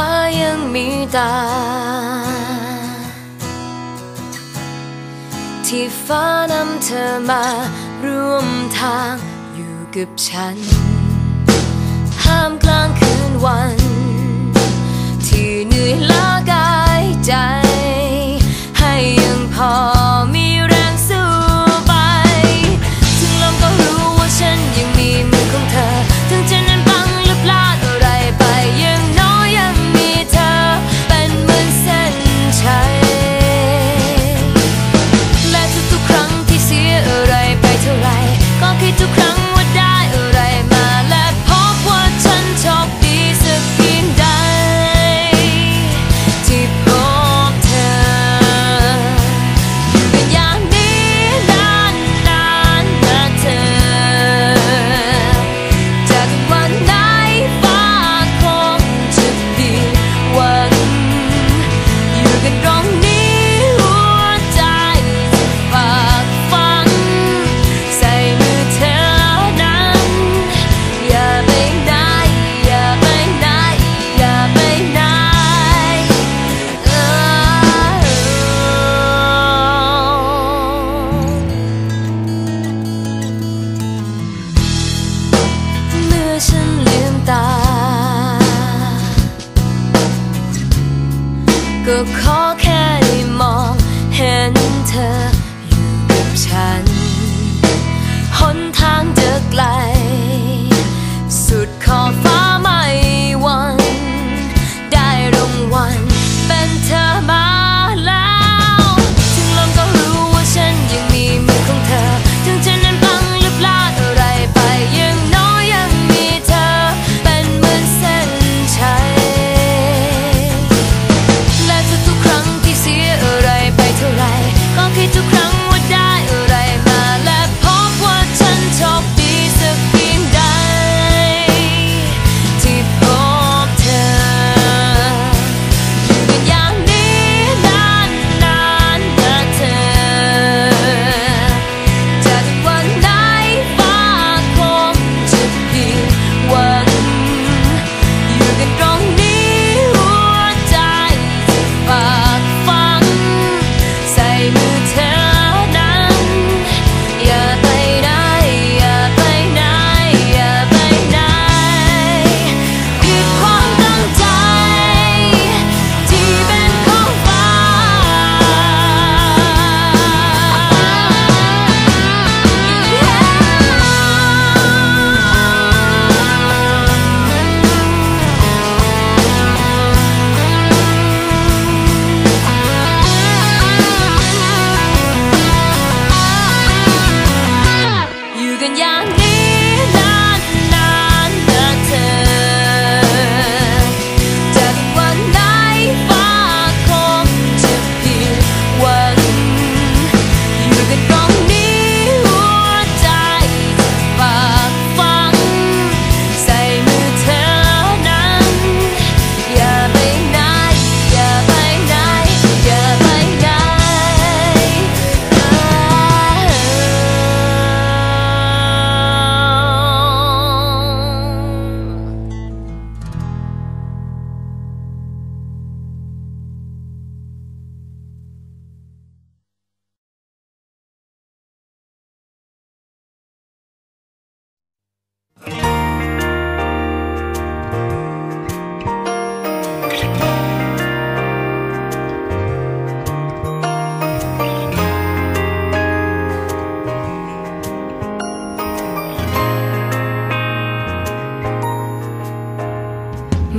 ฟ้ายังมีตา ที่ฟ้านำเธอมาร่วมทางอยู่กับฉัน ห้ามกลางคืนวัน ที่เหนื่อยล้า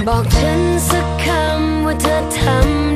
บอกฉันสักคำว่าเธอทำ